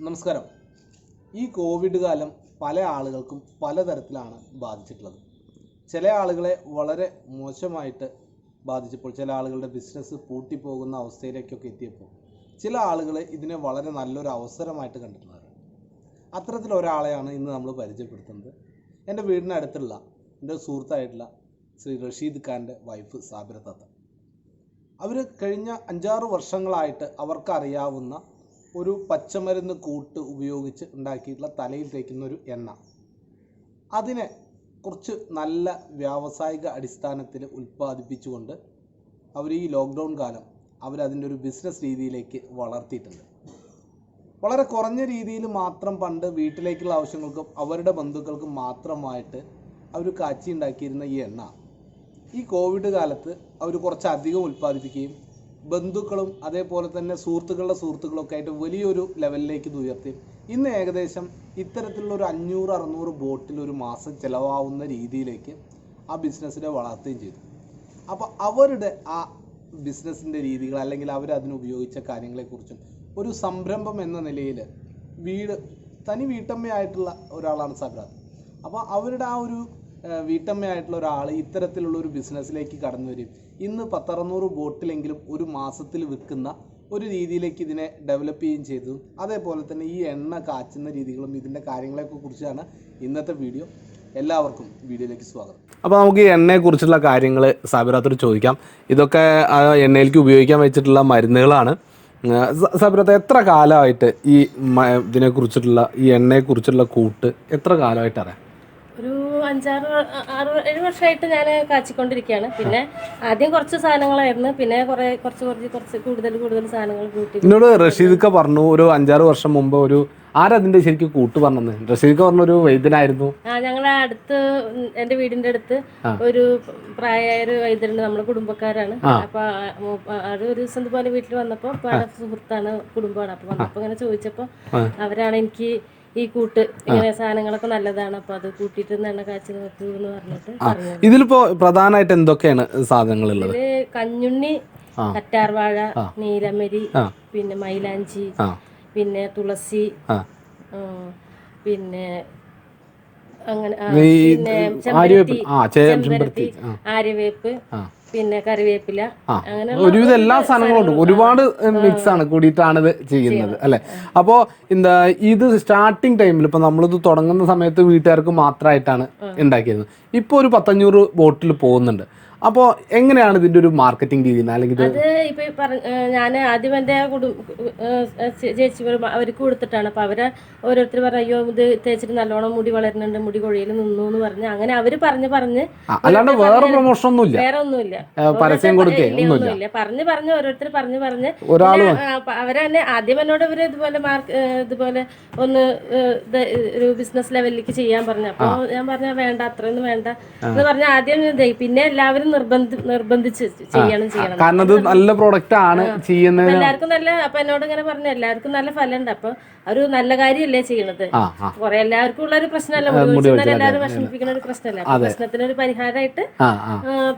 നമസ്കാരം. ഈ കോവിഡ് കാലം പല ആളുകൾക്കും പലതരത്തിലാണ് ബാധിച്ചിട്ടുള്ളത്. ചില ആളുകളെ വളരെ മോശമായിട്ട് ബാധിച്ചപ്പോൾ ചില ആളുകളുടെ ബിസിനസ് പൂട്ടിപ്പോകുന്ന അവസ്ഥയിലേക്കൊക്കെ എത്തിയപ്പോൾ ചില ആളുകൾ ഇതിനെ വളരെ നല്ലൊരു അവസരമായിട്ട് കണ്ടിട്ടുള്ളവരാണ്. അത്തരത്തിൽ ഒരാളെയാണ് ഇന്ന് നമ്മൾ പരിചയപ്പെടുത്തുന്നത്. എന്റെ വീടിനടുത്തുള്ള എന്റെ സുഹൃത്തായിട്ടുള്ള ശ്രീ റഷീദ് ഖാന്റെ വൈഫ് സാബിര തത്ത. അവർ കഴിഞ്ഞ അഞ്ചാറ് വർഷങ്ങളായിട്ട് അവർക്കറിയാവുന്ന ഒരു പച്ചമരുന്ന് കൂട്ട് ഉപയോഗിച്ച് ഉണ്ടാക്കിയിട്ടുള്ള തലയിൽ തേക്കുന്ന ഒരു എണ്ണ. അതിനെ കുറച്ച് നല്ല വ്യാവസായിക അടിസ്ഥാനത്തിൽ ഉൽപ്പാദിപ്പിച്ചുകൊണ്ട് അവർ ഈ ലോക്ക്ഡൗൺ കാലം അവരതിന്റെ ഒരു ബിസിനസ് രീതിയിലേക്ക് വളർത്തിയിട്ടുണ്ട്. വളരെ കുറഞ്ഞ രീതിയിൽ മാത്രം പണ്ട് വീട്ടിലേക്കുള്ള ആവശ്യങ്ങൾക്കും അവരുടെ ബന്ധുക്കൾക്കും മാത്രമായിട്ട് അവർ കാച്ചി ഉണ്ടാക്കിയിരുന്ന ഈ എണ്ണ. ഈ കോവിഡ് കാലത്ത് അവർ കുറച്ചധികം ഉൽപ്പാദിപ്പിക്കുകയും ബന്ധുക്കളും അതേപോലെ തന്നെ സുഹൃത്തുക്കളുടെ സുഹൃത്തുക്കളൊക്കെ ആയിട്ട് വലിയൊരു ലെവലിലേക്ക് ഇത് ഉയർത്തി. ഇന്ന് ഏകദേശം ഇത്തരത്തിലുള്ള ഒരു അഞ്ഞൂറ് അറുന്നൂറ് ബോട്ടിൽ ഒരു മാസം ചിലവാവുന്ന രീതിയിലേക്ക് ആ ബിസിനസ്സിനെ വളർത്തുകയും ചെയ്തു. അപ്പോൾ അവരുടെ ആ ബിസിനസ്സിന്റെ രീതികൾ അല്ലെങ്കിൽ അവർ അതിനുപയോഗിച്ച കാര്യങ്ങളെക്കുറിച്ചും ഒരു സംരംഭം എന്ന നിലയിൽ വീട് തനി വീട്ടമ്മയായിട്ടുള്ള ഒരാളാണ് സബ്രാത്ത് അപ്പോൾ അവരുടെ ആ ഒരു വീട്ടമ്മയായിട്ടുള്ള ഒരാൾ ഇത്തരത്തിലുള്ള ഒരു ബിസിനസ്സിലേക്ക് കടന്നു വരും. ഇന്ന് പത്തറുന്നൂറ് ബോട്ടിലെങ്കിലും ഒരു മാസത്തിൽ വിൽക്കുന്ന ഒരു രീതിയിലേക്ക് ഇതിനെ ഡെവലപ്പ് ചെയ്യുകയും ചെയ്തു. അതേപോലെ തന്നെ ഈ എണ്ണ കാച്ചുന്ന രീതികളും ഇതിന്റെ കാര്യങ്ങളെയൊക്കെ കുറിച്ചാണ് ഇന്നത്തെ വീഡിയോ. എല്ലാവർക്കും വീഡിയോയിലേക്ക് സ്വാഗതം. അപ്പോൾ നമുക്ക് ഈ എണ്ണയെക്കുറിച്ചുള്ള കാര്യങ്ങൾ സാബിറാത്തോട് ചോദിക്കാം. ഇതൊക്കെ എണ്ണയിലേക്ക് ഉപയോഗിക്കാൻ വെച്ചിട്ടുള്ള മരുന്നുകളാണ്. സാബിറാത്ത എത്ര കാലമായിട്ട് ഈ ഇതിനെക്കുറിച്ചിട്ടുള്ള ഈ എണ്ണയെക്കുറിച്ചുള്ള കൂട്ട് എത്ര കാലമായിട്ട് അറിയാം? അഞ്ചാറ് ആറ് ഏഴ് വർഷമായിട്ട് ഞാൻ കാച്ചിക്കൊണ്ടിരിക്കുകയാണ്. പിന്നെ ആദ്യം കുറച്ച് സാധനങ്ങളായിരുന്നു. പിന്നെ കുറെ കുറച്ച് കുറച്ച് കുറച്ച് കൂടുതൽ കൂടുതൽ സാധനങ്ങൾ കൂട്ടി എന്നോട് റഷീദക്ക പറഞ്ഞു ഒരു അഞ്ചാറ് വർഷം മുമ്പ് ഒരു ആരതിന്റെ ശരിക്കും കൂട്ട് പറഞ്ഞത്? റഷീദക്ക പറഞ്ഞൊരു വൈദ്യനായിരുന്നു. ആ ഞങ്ങളെ അടുത്ത് എന്റെ വീടിന്റെ അടുത്ത് ഒരു പ്രായമായ ഒരു വൈദ്യരുണ്ട് നമ്മുടെ കുടുംബക്കാരാണ്. അപ്പൊ അത് ഒരു ദിവസം ഇതുപോലെ വീട്ടിൽ വന്നപ്പോ പല സുഹൃത്താണ് കുടുംബമാണ്. അപ്പൊ വന്നപ്പോ ഇങ്ങനെ ചോദിച്ചപ്പോ അവരാണ് എനിക്ക് ഈ കൂട്ട് ഇങ്ങനെ സാധനങ്ങളൊക്കെ നല്ലതാണ്. അപ്പൊ അത് കൂട്ടിട്ട് എണ്ണ കാച്ചി നോക്കൂ എന്ന് പറഞ്ഞിട്ട് പറഞ്ഞു ഇതിലിപ്പോൾ പ്രധാനമായിട്ട് എന്തൊക്കെയാണ് സാധനങ്ങളുള്ളത്? ഇതിൽ കഞ്ഞുണ്ണി കറ്റാർവാഴ നീലമരി പിന്നെ മൈലാഞ്ചി പിന്നെ തുളസി പിന്നെ അങ്ങനെ പിന്നെ ആര്യവേപ്പ് ചെമ്പരത്തി ആര്യവേപ്പ്. പിന്നെ കറിവേപ്പില. അങ്ങനെ ഒരുവിധം എല്ലാ സാധനങ്ങളും ഉണ്ട്. ഒരുപാട് മിക്സ് ആണ് കൂടിയിട്ടാണ് ഇത് ചെയ്യുന്നത്. അല്ലെ? അപ്പോ എന്താ ഇത് സ്റ്റാർട്ടിങ് ടൈമിൽ ഇപ്പൊ നമ്മളിത് തുടങ്ങുന്ന സമയത്ത് വീട്ടുകാർക്ക് മാത്രമായിട്ടാണ് ഉണ്ടാക്കിയിരുന്നത് ഇപ്പൊ ഒരു പത്തഞ്ഞൂറ് ബോട്ടിൽ പോകുന്നുണ്ട് അപ്പോൾ എങ്ങനെയാണ് ഇതിന്റെ ഒരു മാർക്കറ്റിംഗ് രീതി? അല്ലെങ്കിൽ ഇത് അത് ഇപ്പൊ പറഞ്ഞ ഞാൻ ആദ്യം എന്റെ കുടും ചേച്ചി അവർക്ക് കൊടുത്തിട്ടാണ്. അപ്പൊ അവരെ ഓരോരുത്തർ പറഞ്ഞു അയ്യോ ഇത് തേച്ചിട്ട് നല്ലോണം മുടി വളരുന്നുണ്ട് മുടി കൊഴിയിൽ നിന്നു എന്ന് പറഞ്ഞ്. അങ്ങനെ അവർ പറഞ്ഞ് പറഞ്ഞ് ആ, അല്ലാണ്ട് വേറെ പ്രൊമോഷൻ ഒന്നുമില്ല. വേറെ ഒന്നുമില്ല. ഏ, പരസ്യം കൊടുക്കേ ഇല്ല, ഒന്നുമില്ല. ഒന്നുമില്ല. പറഞ്ഞ് പറഞ്ഞ് ഓരോരുത്തർ പറഞ്ഞ് പറഞ്ഞ്. ഒരാൾ പിന്നെ, ആ, പ- അവർ തന്നെ ആദ്യം എന്നോട് ഇവർ ഇതുപോലെ മാർക്ക് ഇതുപോലെ ഒന്ന് ഏ, ഇത് ഒരു ബിസിനസ് ലെവലിലേക്ക് ചെയ്യാൻ പറഞ്ഞു. അപ്പൊ ഞാൻ പറഞ്ഞ വേണ്ട അത്രയൊന്നും വേണ്ട. എന്ന് പറഞ്ഞ ആദ്യം പിന്നെ എല്ലാവരും നിർബന്ധിച്ച് ചെയ്യണം ചെയ്യണം. കാരണം അത് നല്ല പ്രോഡക്റ്റ് ആണ് ചെയ്യുന്നത്. എല്ലാവർക്കും നല്ല അപ്പൊ എന്നോട് ഇങ്ങനെ പറഞ്ഞു എല്ലാവർക്കും നല്ല ഫലമുണ്ട്. അപ്പൊ ഒരു നല്ല കാര്യമല്ലേ ചെയ്യണത്? കുറെ എല്ലാവർക്കും ഉള്ള ഒരു പ്രശ്നമല്ല. എല്ലാവരും വിഷമിപ്പിക്കുന്ന ഒരു പ്രശ്നമല്ല. പ്രശ്നത്തിന് ഒരു പരിഹാരമായിട്ട്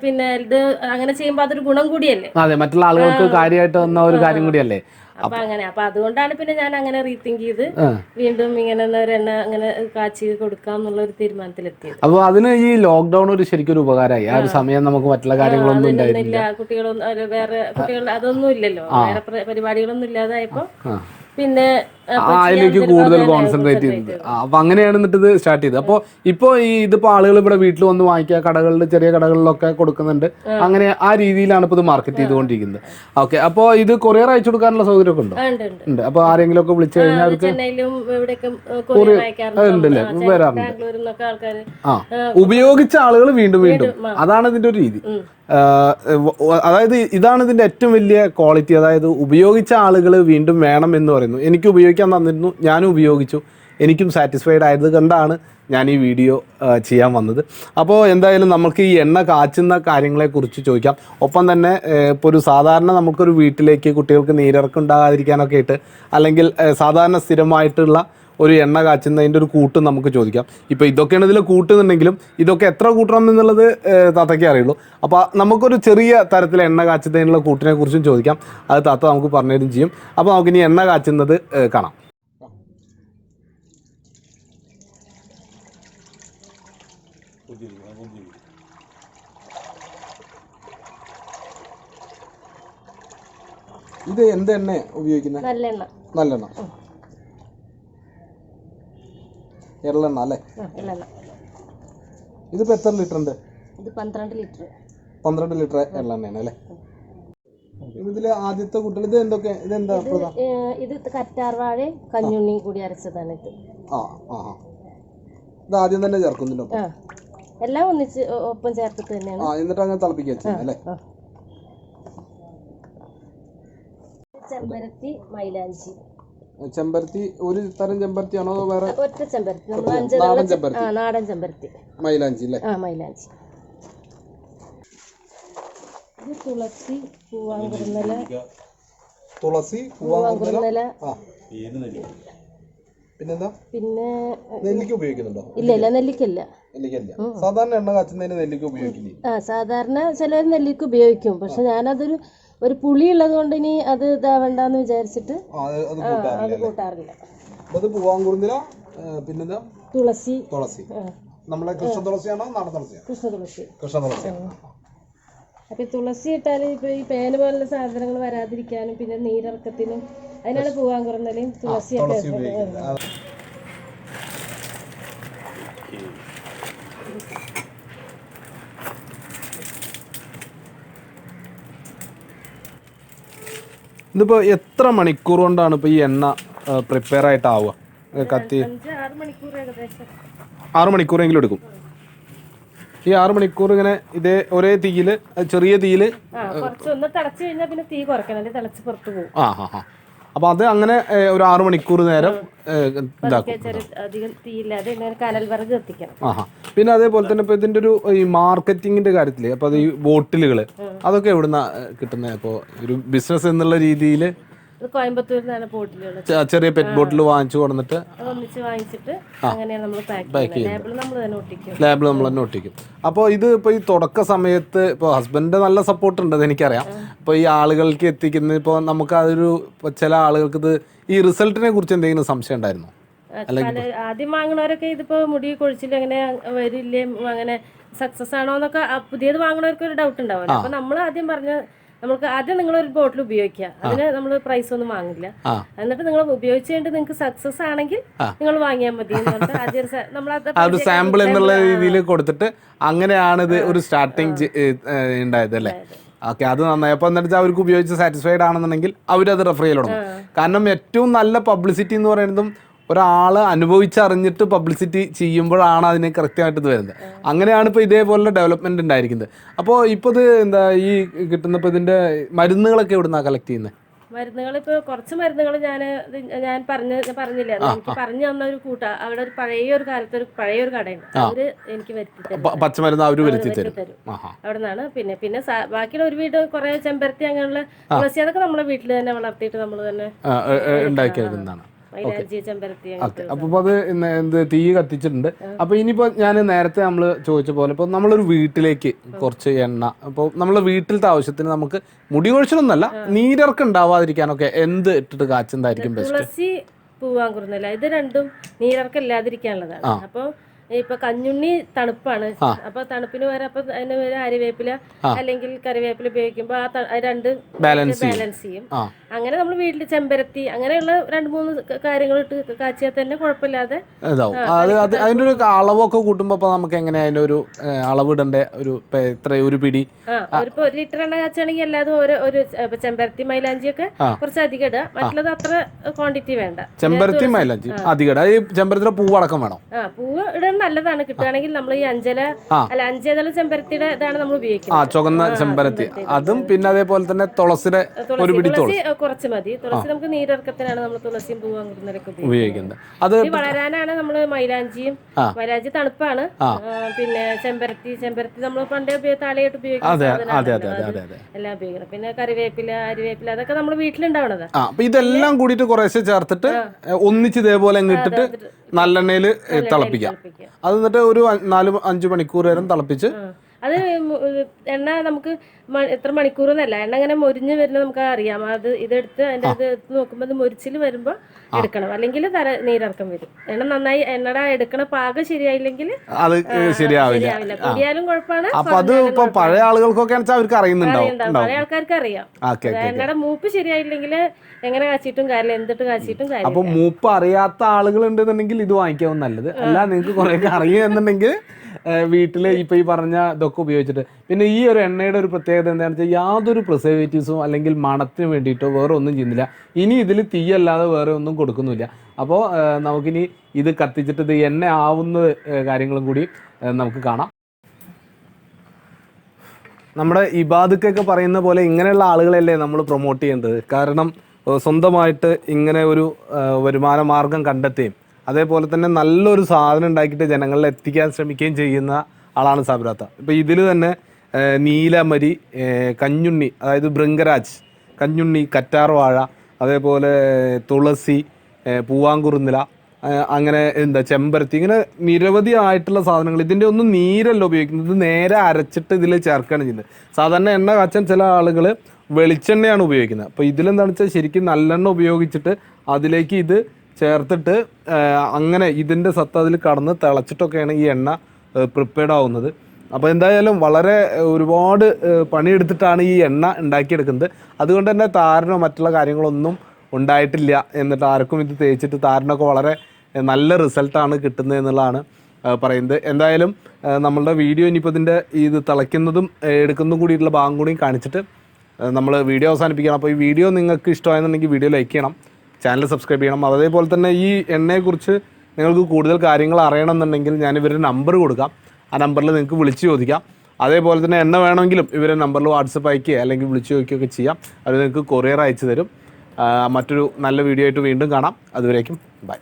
പിന്നെ ഇത് അങ്ങനെ ചെയ്യുമ്പോ അതൊരു ഗുണം കൂടിയല്ലേ? അതെ മറ്റുള്ള ആളുകൾക്ക് കാര്യമായിട്ട് വന്ന ഒരു കാര്യം കൂടിയല്ലേ? അപ്പൊ അങ്ങനെ അപ്പൊ അതുകൊണ്ടാണ് പിന്നെ ഞാൻ അങ്ങനെ റീതിങ്ക് ചെയ്ത് വീണ്ടും ഇങ്ങനെ ഒരെണ്ണ അങ്ങനെ കാച്ചി കൊടുക്കാന്നുള്ള ഒരു തീരുമാനത്തിലെത്തിയത്. അപ്പൊ അതിന് ഈ ലോക്ക്ഡൌൺ ഒരു ശരിക്കും ഒരു ഉപകാരമായി ആ ഒരു സമയം നമുക്ക് മറ്റുള്ള കാര്യങ്ങളൊന്നും ഉണ്ടായിരുന്നില്ല. ഇല്ല. കുട്ടികളൊന്നും വേറെ കുട്ടികൾ അതൊന്നും ഇല്ലല്ലോ വേറെ പരിപാടികളൊന്നും ഇല്ലാതായപ്പോ. പിന്നെ അതിലേക്ക് കൂടുതൽ കോൺസെൻട്രേറ്റ് ചെയ്തത് അപ്പൊ അങ്ങനെയാണ് എന്നിട്ട് ഇത് സ്റ്റാർട്ട് ചെയ്തത്. അപ്പോൾ ഇപ്പോൾ ഈ ഇതിപ്പോ ആളുകൾ ഇവിടെ വീട്ടിൽ വന്ന് വാങ്ങിക്കുക കടകളിൽ ചെറിയ കടകളിലൊക്കെ കൊടുക്കുന്നുണ്ട്. അങ്ങനെ ആ രീതിയിലാണ് ഇപ്പോൾ ഇത് മാർക്കറ്റ് ചെയ്തുകൊണ്ടിരിക്കുന്നത്. ഓക്കെ അപ്പോൾ ഇത് കൊറിയർ അയച്ചു കൊടുക്കാനുള്ള സൗകര്യമൊക്കെ ഉണ്ടോ? ഉണ്ട് അപ്പോൾ ആരെങ്കിലും ഒക്കെ വിളിച്ചു കഴിഞ്ഞാൽ അവർക്ക് ഉണ്ടല്ലേ? വരാറുണ്ട്. ആ. ഉപയോഗിച്ച ആളുകൾ വീണ്ടും വീണ്ടും അതാണ് ഇതിന്റെ ഒരു രീതി. അതായത് ഇതാണ് ഇതിന്റെ ഏറ്റവും വലിയ ക്വാളിറ്റി അതായത് ഉപയോഗിച്ച ആളുകൾ വീണ്ടും വേണം എന്ന് പറയുന്നു. എനിക്ക് ഉപയോഗിക്കാൻ തന്നിരുന്നു. ഞാനും ഉപയോഗിച്ചു. എനിക്കും സാറ്റിസ്ഫൈഡ് ആയത് കൊണ്ടാണ് ഞാൻ ഈ വീഡിയോ ചെയ്യാൻ വന്നത്. അപ്പോൾ എന്തായാലും നമുക്ക് ഈ എണ്ണ കാച്ചുന്ന കാര്യങ്ങളെക്കുറിച്ച് ചോദിക്കാം. ഒപ്പം തന്നെ ഇപ്പോൾ ഒരു സാധാരണ നമുക്കൊരു വീട്ടിലേക്ക് കുട്ടികൾക്ക് നീരിറക്കം ഉണ്ടാകാതിരിക്കാനൊക്കെ ആയിട്ട് അല്ലെങ്കിൽ സാധാരണ സ്ഥിരമായിട്ടുള്ള ഒരു എണ്ണ കാച്ചുന്നതിന്റെ ഒരു കൂട്ടും നമുക്ക് ചോദിക്കാം. ഇപ്പോൾ ഇതൊക്കെയാണ് ഇതിൽ കൂട്ടുന്നുണ്ടെങ്കിലും ഇതൊക്കെ എത്ര കൂട്ടണം എന്നുള്ളത് താത്തയ്ക്കേ അറിയുള്ളൂ. അപ്പോൾ നമുക്കൊരു ചെറിയ തരത്തിൽ എണ്ണ കാച്ചുന്നതിനുള്ള കൂട്ടിനെ കുറിച്ചും ചോദിക്കാം. അത് താത്ത നമുക്ക് പറഞ്ഞുതരും ചെയ്യും. അപ്പോൾ നമുക്കിനി എണ്ണ കാച്ചുന്നത് കാണാം. ഇത് എന്ത് എണ്ണ ഉപയോഗിക്കുന്നത് നല്ലെണ്ണ. നല്ലെണ്ണ. എള്ളെണ്ണ അല്ലേ? എള്ളെണ്ണ. ഇതിപ്പോൾ എത്ര ലിറ്റർ ഉണ്ട് ഇത് പന്ത്രണ്ട് ലിറ്റർ പന്ത്രണ്ട് ലിറ്റർ എള്ളെണ്ണയാണ് അല്ലേ? ഇതിൽ ആദ്യത്തെ കുട്ടികൾ ഇത് എന്തൊക്കെ ഇതെന്താ എന്താ ഇത് കറ്റാർവാഴയും കഞ്ഞുണ്ണി കൂടി അരച്ചതാണ് ഇത്. ആ ആ ഇത് ആദ്യം തന്നെ ചേർക്കുന്നില്ല എല്ലാം ഒന്നിച്ച് ഒപ്പം ചേർത്തിട്ട് തന്നെയാണ്. ആ എന്നിട്ട് അങ്ങനെ തിളപ്പിക്കുക അല്ലേ. ചെമ്പരത്തി മൈലാഞ്ചി. ചെമ്പരത്തി ഒരു തരം ചെമ്പരത്തി ആണോ അതോ വേറെ? ഒറ്റ ചെമ്പരത്തി. നമ്മൾ അഞ്ച് നാടൻ ചെമ്പരത്തി. ആ നാടൻ ചെമ്പരത്തി. മൈലാഞ്ചി അല്ലേ? ആ മൈലാഞ്ചി. ഇത് തുളസി പൂവാങ്കുറുന്നല തുളസി ആ. പിന്നെന്താ? പിന്നെ നെല്ലിക്ക ഉപയോഗിക്കുന്നുണ്ടോ? ഇല്ല ഇല്ല നെല്ലിക്കല്ല. നെല്ലിക്കല്ല. സാധാരണ എണ്ണ കാച്ചുന്നതിന് നെല്ലിക്ക ഉപയോഗിക്കില്ലേ? ആ സാധാരണ ചിലർ നെല്ലിക്ക ഉപയോഗിക്കും. പക്ഷെ ഞാനതൊരു ഒരു പുളി ഉള്ളത് കൊണ്ട് ഇനി അത് ഇതാവണ്ടെന്ന് വിചാരിച്ചിട്ട് അത് കൂട്ടാറില്ല അത് പൂവാങ്കുറുന്നില പിന്നെന്താ? തുളസി. തുളസി. നമ്മളെ കൃഷ്ണ തുളസിയാണോ നാടൻ തുളസിയാണോ? കൃഷ്ണ തുളസി. കൃഷ്ണ തുളസി അപ്പൊ തുളസി ഇട്ടാൽ ഇപ്പൊ ഈ പേന പോലുള്ള സാധനങ്ങൾ വരാതിരിക്കാനും പിന്നെ നീരിറക്കത്തിനും അതിനാണ് പൂവാങ്കുറന്നലയും തുളസിയൊക്കെ തുളസി ഉപയോഗിക്കുന്നത്. ആ, ഇതിപ്പോ എത്ര മണിക്കൂർ കൊണ്ടാണ് ഇപ്പൊ ഈ എണ്ണ പ്രിപ്പയർ ആയിട്ട് ഏ, കത്തി. ആറ് മണിക്കൂർ ഏകദേശം ആറ് മണിക്കൂറെങ്കിലും എടുക്കും. ഈ ആറ് മണിക്കൂർ ഇങ്ങനെ ഇതേ ഒരേ തീയിൽ ചെറിയ തീയിൽ ആ കുറച്ച് ഒന്ന് തിളച്ച് കഴിഞ്ഞാൽ പിന്നെ തീ കുറയ്ക്കണം. അല്ലെങ്കിൽ തിളച്ച് പുറത്ത് പോകും. ആ അപ്പൊ അത് അങ്ങനെ ഒരു ആറു മണിക്കൂർ നേരം ആഹാ. പിന്നെ അതേപോലെ തന്നെ ഇപ്പൊ ഇതിന്റെ ഒരു ഈ മാർക്കറ്റിങ്ങിന്റെ കാര്യത്തിൽ അപ്പൊ അത് ഈ ബോട്ടിലുകൾ അതൊക്കെ എവിടുന്ന കിട്ടുന്നത് ഇപ്പോ ഒരു ബിസിനസ് എന്നുള്ള രീതിയിൽ ഇത് കോയമ്പത്തൂരിൽ നിന്നാണ് ബോട്ടിലുകൾ ചെറിയ പെറ്റ് ബോട്ടിൽ വാങ്ങിച്ചു കൊടുത്തിട്ട് ലാബിൾ ഒന്നിച്ച് വാങ്ങിച്ചിട്ട് അങ്ങനെയാണ് നമ്മൾ പാക്ക് ലേബിൾ നമ്മൾ തന്നെ ഒട്ടിക്കും. ലാബിൽ നമ്മൾ തന്നെ ഒട്ടിക്കും. അപ്പോൾ ഇത് ഇപ്പോൾ ഈ തുടക്ക സമയത്ത് ഇപ്പോൾ ഹസ്ബൻഡിന്റെ നല്ല സപ്പോർട്ട് ഉണ്ട് എനിക്കറിയാം അപ്പോൾ ഈ ആളുകൾക്ക് എത്തിക്കുന്ന ഇപ്പോൾ നമുക്ക് അതൊരു ചില ആളുകൾക്ക് ഇത് ഈ റിസൾട്ടിനെ കുറിച്ച് എന്തെങ്കിലും സംശയം ഉണ്ടായിരുന്നോ? ആദ്യം വാങ്ങണവരൊക്കെ ഇതിപ്പോ മുടി കൊഴിച്ചില്ല അങ്ങനെ വരില്ലേ അങ്ങനെ സക്സസ് ആണോ എന്നൊക്കെ പുതിയത് വാങ്ങണവർക്ക് ഒരു ഡൗട്ട് ഉണ്ടാവും അപ്പൊ നമ്മൾ ആദ്യം പറഞ്ഞ നമുക്ക് ആദ്യം നിങ്ങൾ ഒരു ബോട്ടിൽ ഉപയോഗിക്കുക അതിന് നമ്മൾ പ്രൈസ് ഒന്നും വാങ്ങില്ല. എന്നിട്ട് നിങ്ങൾ ഉപയോഗിച്ച് കഴിഞ്ഞിട്ട് നിങ്ങൾക്ക് സക്സസ് ആണെങ്കിൽ നിങ്ങൾ വാങ്ങിയാൽ മതി ഒരു സാമ്പിൾ എന്നുള്ള രീതിയിൽ കൊടുത്തിട്ട് അങ്ങനെയാണ് ഇത് ഒരു സ്റ്റാർട്ടിങ് ഉണ്ടായത് അല്ലേ? ഓക്കെ അത് നന്നായി. അപ്പോൾ എന്നിട്ട് അവർക്ക് ഉപയോഗിച്ച് സാറ്റിസ്ഫൈഡ് ആണെന്നുണ്ടെങ്കിൽ അവരത് റെഫർ ചെയ്യൽ തുടങ്ങും. കാരണം ഏറ്റവും നല്ല പബ്ലിസിറ്റി എന്ന് പറയുന്നതും ഒരാൾ അനുഭവിച്ചറിഞ്ഞിട്ട് പബ്ലിസിറ്റി ചെയ്യുമ്പോഴാണ് അതിനെ കൃത്യമായിട്ട് ഇത് വരുന്നത്. അങ്ങനെയാണ് ഇപ്പോൾ ഇതേപോലെ ഡെവലപ്മെന്റ് ഉണ്ടായിരിക്കുന്നത്. അപ്പോൾ ഇപ്പോൾ ഇത് എന്താ ഈ കിട്ടുന്ന ഇപ്പോൾ ഇതിന്റെ മരുന്നുകളൊക്കെ എവിടുന്നാണ് കളക്ട് ചെയ്യുന്നത് മരുന്നുകൾ ഇപ്പോൾ കുറച്ച് മരുന്നുകൾ ഞാൻ ഞാൻ പറഞ്ഞ പറഞ്ഞില്ല? എനിക്ക് പറഞ്ഞു തന്ന ഒരു കൂട്ട അവിടെ ഒരു പഴയ ഒരു കാലത്ത് ഒരു പഴയ ഒരു കടയുണ്ട്. അവർ എനിക്ക് പച്ചമരുന്ന് വരുത്തി തരും. അവിടെ നിന്നാണ് പിന്നെ പിന്നെ ബാക്കിയുള്ള ഒരു വീട് കുറെ ചെമ്പരത്തി അങ്ങനെയുള്ള തുളസി അതൊക്കെ നമ്മളെ വീട്ടിൽ തന്നെ വളർത്തിയിട്ട് നമ്മൾ തന്നെ ഓക്കെ അങ്ങനത്തെ അത് എന്ത് തീ കത്തിച്ചിട്ടുണ്ട്. അപ്പൊ ഇനിയിപ്പോ ഞാൻ നേരത്തെ നമ്മൾ ചോദിച്ച പോലെ ഇപ്പൊ നമ്മളൊരു വീട്ടിലേക്ക് കുറച്ച് എണ്ണ അപ്പൊ നമ്മളെ വീട്ടിലത്തെ ആവശ്യത്തിന് നമുക്ക് മുടി കൊഴിച്ചിലൊന്നല്ല നീരിറക്കം ഉണ്ടാവാതിരിക്കാനൊക്കെ എന്ത് ഇട്ടിട്ട് കാച്ചുന്നതായിരിക്കും ബെസ്റ്റ് പൂവാൻ കുറുന്നില്ല ഇത് രണ്ടും നീരിറക്കം ഇല്ലാതിരിക്കാനുള്ളതാണ്. അപ്പോൾ ഇപ്പൊ കഞ്ഞുണ്ണി തണുപ്പാണ്. അപ്പൊ തണുപ്പിന് വരെ അപ്പൊ അതിന് വരെ അരിവേപ്പില അല്ലെങ്കിൽ കറിവേപ്പില ഉപയോഗിക്കുമ്പോൾ ആ രണ്ട് ബാലൻസ് ചെയ്യും. അങ്ങനെ നമ്മൾ വീട്ടിൽ ചെമ്പരത്തി അങ്ങനെയുള്ള രണ്ട് മൂന്ന് കാര്യങ്ങൾ ഇട്ട് കാച്ചിയാൽ തന്നെ കുഴപ്പമില്ലാതെ ഇതാവും. അത് അത് അതിന്റെ ഒരു അളവൊക്കെ കൂട്ടുമ്പോ നമുക്ക് എങ്ങനെ അളവ് ഒരു അളവിടേണ്ട ഒരു എത്ര ഒരു പിടി? ഒരു ഇപ്പൊ ഒരു ലിറ്റർ എണ്ണ കാച്ചാണെങ്കിൽ എല്ലാതും ഒരു ഒരു ചെമ്പരത്തി മൈലാഞ്ചി ഒക്കെ കുറച്ച് അധികം ഇടുക മറ്റുള്ളത് അത്ര ക്വാണ്ടിറ്റി വേണ്ട. ചെമ്പരത്തി മൈലാഞ്ചി അധികം ഇടാം. ഈ ചെമ്പരത്തിയുടെ പൂവടക്കം വേണം? പൂവ് ഇടാൻ നല്ലതാണ്. കിട്ടുകയാണെങ്കിൽ നമ്മൾ ഈ അഞ്ചല അല്ല അഞ്ചേതല ചെമ്പരത്തിയുടെ ഇതാണ് നമ്മൾ ആ ഉപയോഗിക്കുന്നത് ചുവന്ന ചെമ്പരത്തി. അതും പിന്നെ അതേപോലെ തന്നെ തുളസിയുടെ ഒരു പിടി തുളസി കുറച്ച് മതി. തുളസി നമുക്ക് നീരിറക്കത്തിനാണ് നമ്മൾ തുളസിയും പൂവ് അങ്ങനത്തെ ഉപയോഗിക്കുന്നത്. ഉപയോഗിക്കുന്നത്. അത് വളരാനാണ് നമ്മൾ മൈലാഞ്ചിയും മൈലാഞ്ചി തണുപ്പാണ്. പിന്നെ ചെമ്പരത്തി ചെമ്പരത്തി നമ്മൾ പണ്ടേ ഉപയോഗ തലയിട്ട് ഉപയോഗിക്കുന്ന അതെ സാധനമാണല്ലോ. അതെ അതെ അതെ അത് അതെ അതെ. എല്ലാം ഉപയോഗിക്കണം പിന്നെ കറിവേപ്പില അരിവേപ്പില അതൊക്കെ നമ്മൾ വീട്ടിലുണ്ടാവണതാ. ആ അപ്പൊ ഇതെല്ലാം കൂടിയിട്ട് കുറേശ്ശെ ചേർത്തിട്ട് ഒന്നിച്ച് ഇതേപോലെ ഇട്ടിട്ട് നല്ലെണ്ണയിൽ തിളപ്പിക്കാം. അത് എന്നിട്ട് ഒരു നാല് അഞ്ച് മണിക്കൂർ നേരം തിളപ്പിച്ച് അത് എണ്ണ നമുക്ക് എത്ര മണിക്കൂർ എന്നല്ല എണ്ണ ഇങ്ങനെ മൊരിഞ്ഞ് വരുന്നത് നമുക്ക് അറിയാം. അത് ഇതെടുത്ത് അതിന്റെ അത് എടുത്ത് നോക്കുമ്പോൾ അത് മൊരിച്ചിൽ വരുമ്പോൾ എടുക്കണം. അല്ലെങ്കിൽ തല നീരിറക്കം വരും. എണ്ണ നന്നായി എണ്ണട എടുക്കണ പാകം ശരിയായില്ലെങ്കിൽ അത് ശരിയാവില്ല. പൊടിയാലും കുഴപ്പമാണ് അപ്പൊ അത് ഇപ്പൊ പഴയ ആളുകൾക്കൊക്കെ അവർക്ക് അറിയുന്നുണ്ടാവും. പഴയ ആൾക്കാർക്ക് അറിയാം. എണ്ണയുടെ മൂപ്പ് ശരിയായില്ലെങ്കിൽ എങ്ങനെ കാച്ചിട്ടും കാര്യമില്ല എന്തിട്ട് കാച്ചിട്ടും അപ്പൊ കാര്യമില്ല മൂപ്പ് അറിയാത്ത ആളുകൾ ഉണ്ടെന്നുണ്ടെങ്കിൽ ഇത് വാങ്ങിക്കാവും നല്ലത്. അല്ല നിങ്ങൾക്ക് കുറെ അറിയുമെന്നുണ്ടെങ്കിൽ വീട്ടിൽ ഇപ്പൊ ഈ പറഞ്ഞ ഇതൊക്കെ ഉപയോഗിച്ചിട്ട്. പിന്നെ ഈ ഒരു എണ്ണയുടെ ഒരു പ്രത്യേകത എന്താണെന്ന് വെച്ചാൽ യാതൊരു പ്രിസർവേറ്റീവ്സും അല്ലെങ്കിൽ മണത്തിന് വേണ്ടിയിട്ടോ വേറെ ഒന്നും ചെയ്യുന്നില്ല. ഇനി ഇതിൽ തീയല്ലാതെ വേറെ ഒന്നും കൊടുക്കുന്നില്ല അപ്പോൾ നമുക്കിനി ഇത് കത്തിച്ചിട്ട് ഇത് എണ്ണ ആവുന്ന കാര്യങ്ങളും കൂടി നമുക്ക് കാണാം. നമ്മുടെ ഇബാദുക്കൊക്കെ പറയുന്ന പോലെ ഇങ്ങനെയുള്ള ആളുകളല്ലേ നമ്മൾ പ്രൊമോട്ട് ചെയ്യേണ്ടത്? കാരണം സ്വന്തമായിട്ട് ഇങ്ങനെ ഒരു വരുമാന മാർഗം കണ്ടെത്തുകയും അതേപോലെ തന്നെ നല്ലൊരു സാധനം ഉണ്ടാക്കിയിട്ട് ജനങ്ങളിൽ എത്തിക്കാൻ ശ്രമിക്കുകയും ചെയ്യുന്ന ആളാണ് സാബിറാത്ത ഇപ്പോൾ ഇതിൽ തന്നെ നീലമരി കഞ്ഞുണ്ണി അതായത് ബൃങ്കരാജ് കഞ്ഞുണ്ണി കറ്റാർവാഴ അതേപോലെ തുളസി പൂവാങ്കുറുന്നില അങ്ങനെ എന്താ ചെമ്പരത്തി ഇങ്ങനെ നിരവധി ആയിട്ടുള്ള സാധനങ്ങൾ. ഇതിന്റെ ഒന്നും നീരല്ല ഉപയോഗിക്കുന്നത്. നേരെ അരച്ചിട്ട് ഇതിൽ ചേർക്കുകയാണ് ചെയ്യുന്നത്. സാധാരണ എണ്ണ കാച്ചാൻ ചില ആളുകൾ വെളിച്ചെണ്ണയാണ് ഉപയോഗിക്കുന്നത്. അപ്പോൾ ഇതിലെന്താണെന്ന് വെച്ചാൽ ശരിക്കും നല്ലെണ്ണ ഉപയോഗിച്ചിട്ട് അതിലേക്ക് ഇത് ചേർത്തിട്ട് അങ്ങനെ ഇതിന്റെ സത്ത് അതിൽ കടന്ന് തിളച്ചിട്ടൊക്കെയാണ് ഈ എണ്ണ പ്രിപ്പയർഡ് ആവുന്നത്. അപ്പോൾ എന്തായാലും വളരെ ഒരുപാട് പണിയെടുത്തിട്ടാണ് ഈ എണ്ണ ഉണ്ടാക്കിയെടുക്കുന്നത്. അതുകൊണ്ട് തന്നെ താരനോ മറ്റുള്ള കാര്യങ്ങളൊന്നും ഉണ്ടായിട്ടില്ല എന്നിട്ട് ആർക്കും ഇത് തേച്ചിട്ട് താരനൊക്കെ വളരെ നല്ല റിസൾട്ടാണ് കിട്ടുന്നത് എന്നുള്ളതാണ് പറയുന്നത്. എന്തായാലും നമ്മളുടെ വീഡിയോ ഇനിയിപ്പോൾ ഇതിന്റെ ഇത് തിളയ്ക്കുന്നതും എടുക്കുന്നതും കൂടിയിട്ടുള്ള ഭാഗം കൂടിയും കാണിച്ചിട്ട് നമ്മൾ വീഡിയോ അവസാനിപ്പിക്കണം. അപ്പോൾ ഈ വീഡിയോ നിങ്ങൾക്ക് ഇഷ്ടമായെന്നുണ്ടെങ്കിൽ വീഡിയോ ലൈക്ക് ചെയ്യണം. ചാനൽ സബ്സ്ക്രൈബ് ചെയ്യണം. അതേപോലെ തന്നെ ഈ എണ്ണയെക്കുറിച്ച് നിങ്ങൾക്ക് കൂടുതൽ കാര്യങ്ങൾ അറിയണമെന്നുണ്ടെങ്കിൽ ഞാൻ ഇവരുടെ നമ്പർ കൊടുക്കാം. ആ നമ്പറിൽ നിങ്ങൾക്ക് വിളിച്ച് ചോദിക്കാം. അതേപോലെ തന്നെ എണ്ണ വേണമെങ്കിലും ഇവരെ നമ്പറിൽ വാട്സപ്പ് അയക്കുക അല്ലെങ്കിൽ വിളിച്ച് ചോദിക്കുകയൊക്കെ ചെയ്യാം. അവർ നിങ്ങൾക്ക് കൊറിയർ അയച്ചു തരും. മറ്റൊരു നല്ല വീഡിയോ ആയിട്ട് വീണ്ടും കാണാം. അതുവരേക്കും ബൈ.